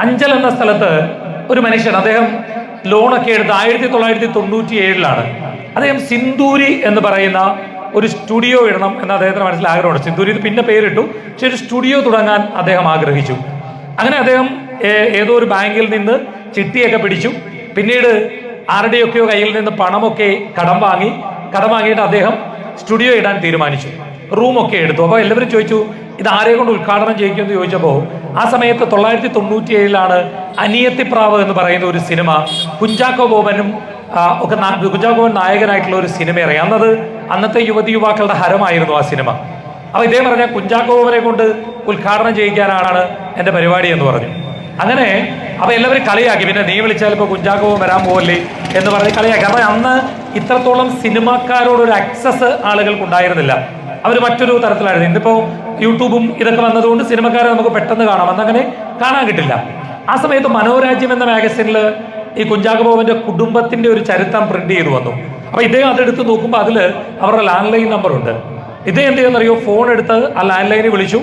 അഞ്ചൽ എന്ന സ്ഥലത്ത് ഒരു മനുഷ്യൻ അദ്ദേഹം ലോണൊക്കെ എടുത്ത് ആയിരത്തി തൊള്ളായിരത്തി തൊണ്ണൂറ്റി ഏഴിലാണ് അദ്ദേഹം സിന്ദൂരി എന്ന് പറയുന്ന ഒരു സ്റ്റുഡിയോ ഇടണം എന്ന് അദ്ദേഹത്തിന് മനസ്സിൽ ആഗ്രഹമുണ്ട്. സിന്ദൂരി പിന്നെ പേരിട്ടു. പക്ഷെ ഒരു സ്റ്റുഡിയോ തുടങ്ങാൻ അദ്ദേഹം ആഗ്രഹിച്ചു. അങ്ങനെ അദ്ദേഹം ഏതോ ഒരു ബാങ്കിൽ നിന്ന് ചിട്ടിയൊക്കെ പിടിച്ചു. പിന്നീട് ആരുടെയൊക്കെയോ കയ്യിൽ നിന്ന് പണമൊക്കെ കടം വാങ്ങി. കടം വാങ്ങിയിട്ട് അദ്ദേഹം സ്റ്റുഡിയോ ഇടാൻ തീരുമാനിച്ചു. റൂമൊക്കെ എടുത്തു. അപ്പോൾ എല്ലാവരും ചോദിച്ചു ഇത് ആരെ കൊണ്ട് ഉദ്ഘാടനം ചെയ്യിക്കുമെന്ന് ചോദിച്ചപ്പോൾ ആ സമയത്ത് തൊള്ളായിരത്തി തൊണ്ണൂറ്റി ഏഴിലാണ് അനിയത്തിപ്രാവ് എന്ന് പറയുന്ന ഒരു സിനിമ കുഞ്ചാക്കോ ബോബനും ഒക്കെ കുഞ്ചാക്കോ ബോബൻ നായകനായിട്ടുള്ള ഒരു സിനിമ ഇറങ്ങി അന്നത് അന്നത്തെ യുവതി യുവാക്കളുടെ ഹരമായിരുന്നു ആ സിനിമ. അപ്പോൾ ഇദ്ദേഹം പറഞ്ഞ കുഞ്ചാക്കോ ബോബനെ കൊണ്ട് ഉദ്ഘാടനം ചെയ്യിക്കാനാണ് എന്റെ പരിപാടി എന്ന് പറഞ്ഞു. അങ്ങനെ അപ്പൊ എല്ലാവരും കളിയാക്കി. പിന്നെ നീ വിളിച്ചാൽ ഇപ്പൊ കുഞ്ചാക്കോ വരാൻ പോകല്ലേ എന്ന് പറഞ്ഞ് കളിയാക്കി. കാരണം അന്ന് ഇത്രത്തോളം സിനിമാക്കാരോടൊരു ആക്സസ് ആളുകൾക്ക് ഉണ്ടായിരുന്നില്ല. അവർ മറ്റൊരു തരത്തിലായിരുന്നു. ഇന്നിപ്പോ യൂട്യൂബും ഇതൊക്കെ വന്നതുകൊണ്ട് സിനിമക്കാരെ നമുക്ക് പെട്ടെന്ന് കാണാം. അന്നങ്ങനെ കാണാൻ കിട്ടില്ല. ആ സമയത്ത് മനോരാജ്യം എന്ന മാഗസിനിൽ ഈ കുഞ്ചാക്കോ ബോബന്റെ കുടുംബത്തിന്റെ ഒരു ചരിത്രം പ്രിന്റ് ചെയ്തു വന്നു. അപ്പോൾ ഇദ്ദേഹം അതെടുത്ത് നോക്കുമ്പോൾ അതിൽ അവരുടെ ലാൻഡ് ലൈൻ നമ്പർ ഉണ്ട്. ഇദ്ദേഹം എന്ത് ചെയ്യുന്നറിയോ? ഫോൺ എടുത്ത് ആ ലാൻഡ് ലൈനിൽ വിളിച്ചു.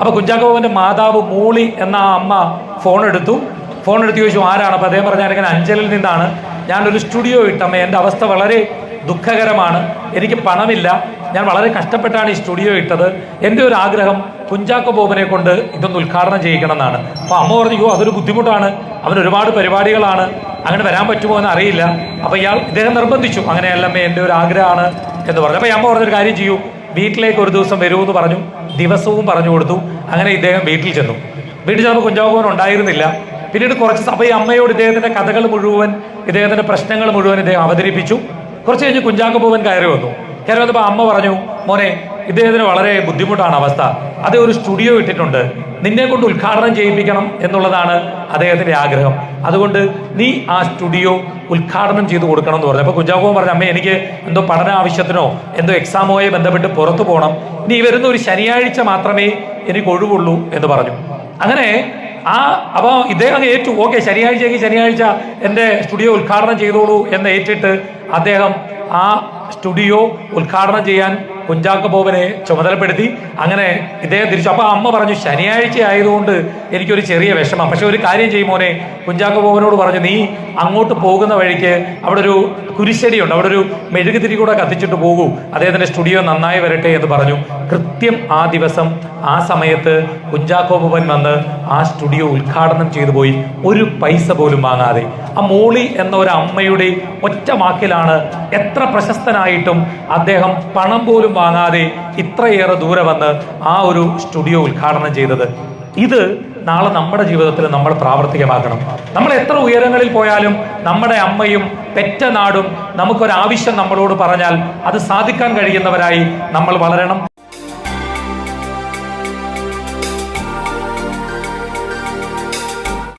അപ്പോൾ കുഞ്ചാക്കബോബന്റെ മാതാവ് മൂളി എന്ന ആ അമ്മ ഫോൺ എടുത്തു. ഫോൺ എടുത്ത് ചോദിച്ചു ആരാണ്? അപ്പൊ അദ്ദേഹം പറഞ്ഞാൽ ഇങ്ങനെ അഞ്ചലിൽ നിന്നാണ്. ഞാനൊരു സ്റ്റുഡിയോ ഇട്ടമ്മ എന്റെ അവസ്ഥ വളരെ ദുഃഖകരമാണ്. എനിക്ക് പണമില്ല. ഞാൻ വളരെ കഷ്ടപ്പെട്ടാണ് ഈ സ്റ്റുഡിയോ ഇട്ടത്. എന്റെ ഒരു ആഗ്രഹം കുഞ്ചാക്കോ ബോബനെ കൊണ്ട് ഇതൊന്ന് ഉദ്ഘാടനം ചെയ്യിക്കണം എന്നാണ് അപ്പോൾ അമ്മ പറഞ്ഞു യോ അതൊരു ബുദ്ധിമുട്ടാണ്. അവൻ ഒരുപാട് പരിപാടികളാണ്. അങ്ങനെ വരാൻ പറ്റുമോ എന്ന് അറിയില്ല. അപ്പോൾ ഇയാൾ ഇദ്ദേഹം നിർബന്ധിച്ചു. അങ്ങനെയല്ലമ്മേ എന്റെ ഒരു ആഗ്രഹമാണ് എന്ന് പറഞ്ഞു. അപ്പോൾ അമ്മ പറഞ്ഞൊരു കാര്യം ചെയ്യൂ. വീട്ടിലേക്ക് ഒരു ദിവസം വരൂ എന്ന് പറഞ്ഞു. ദിവസവും പറഞ്ഞു കൊടുത്തു. അങ്ങനെ ഇദ്ദേഹം വീട്ടിൽ ചെന്നു. വീട്ടിൽ ചെന്നപ്പോൾ കുഞ്ചാക്കോ ബോബൻ ഉണ്ടായിരുന്നില്ല. പിന്നീട് കുറച്ച് അപ്പോൾ ഈ അമ്മയോട് ഇദ്ദേഹത്തിന്റെ കഥകൾ മുഴുവൻ ഇദ്ദേഹത്തിന്റെ പ്രശ്നങ്ങൾ മുഴുവൻ ഇദ്ദേഹം അവതരിപ്പിച്ചു. കുറച്ച് കഴിഞ്ഞ് കുഞ്ചാക്കോ ബോബൻ കയറി വന്നു. അതിപ്പോ അമ്മ പറഞ്ഞു മോനെ ഇദ്ദേഹത്തിന് വളരെ ബുദ്ധിമുട്ടാണ് അവസ്ഥ. അതേ ഒരു സ്റ്റുഡിയോ ഇട്ടിട്ടുണ്ട്. നിന്നെ കൊണ്ട് ഉദ്ഘാടനം ചെയ്യിപ്പിക്കണം എന്നുള്ളതാണ് അദ്ദേഹത്തിന്റെ ആഗ്രഹം. അതുകൊണ്ട് നീ ആ സ്റ്റുഡിയോ ഉദ്ഘാടനം ചെയ്ത് കൊടുക്കണം എന്ന് പറഞ്ഞു. അപ്പോൾ കുഞ്ചാക്കോ പറഞ്ഞു അമ്മ എനിക്ക് എന്തോ പഠന ആവശ്യത്തിനോ എന്തോ എക്സാമുമായി ബന്ധപ്പെട്ട് പുറത്തു പോകണം. നീ വരുന്ന ഒരു ശനിയാഴ്ച മാത്രമേ എനിക്ക് ഒഴിവുള്ളൂ എന്ന് പറഞ്ഞു. അങ്ങനെ ആ അപ്പോൾ ഇദ്ദേഹം ഏറ്റു ഓക്കെ ശനിയാഴ്ചയ്ക്ക് ശനിയാഴ്ച എന്റെ സ്റ്റുഡിയോ ഉദ്ഘാടനം ചെയ്തോളൂ എന്ന് ഏറ്റിട്ട് അദ്ദേഹം ആ സ്റ്റുഡിയോ ഉദ്ഘാടനം ചെയ്യാൻ കുഞ്ചാക്ക ബോബനെ ചുമതലപ്പെടുത്തി. അങ്ങനെ ഇദ്ദേഹം തിരിച്ചു. അപ്പോൾ അമ്മ പറഞ്ഞു ശനിയാഴ്ച ആയതുകൊണ്ട് എനിക്കൊരു ചെറിയ വിഷമം. പക്ഷെ ഒരു കാര്യം ചെയ്യും മോനെ. കുഞ്ചാക്ക ബോബനോട് പറഞ്ഞു നീ അങ്ങോട്ട് പോകുന്ന വഴിക്ക് അവിടെ ഒരു കുരിശടിയുണ്ട്. അവിടെ ഒരു മെഴുകുതിരി കൂടെ കത്തിച്ചിട്ട് പോകൂ. അദ്ദേഹത്തിന്റെ സ്റ്റുഡിയോ നന്നായി വരട്ടെ എന്ന് പറഞ്ഞു. കൃത്യം ആ ദിവസം ആ സമയത്ത് കുഞ്ചാക്കോ ബോബൻ വന്ന് ആ സ്റ്റുഡിയോ ഉദ്ഘാടനം ചെയ്തു പോയി. ഒരു പൈസ പോലും വാങ്ങാതെ. ആ മോളി എന്ന ഒരു അമ്മയുടെ ഒറ്റ വാക്കിലാണ് എത്ര പ്രശസ്തനായിട്ടും അദ്ദേഹം പണം പോലും വാങ്ങാതെ ഇത്രയേറെ ദൂരെ വന്ന് ആ ഒരു സ്റ്റുഡിയോ ഉദ്ഘാടനം ചെയ്തത്. ഇത് നാളെ നമ്മുടെ ജീവിതത്തിൽ നമ്മൾ പ്രാവർത്തികമാക്കണം. നമ്മൾ എത്ര ഉയരങ്ങളിൽ പോയാലും നമ്മുടെ അമ്മയും പെറ്റ നാടും നമുക്കൊരാവശ്യം നമ്മളോട് പറഞ്ഞാൽ അത് സാധിക്കാൻ കഴിയുന്നവരായി നമ്മൾ വളരണം.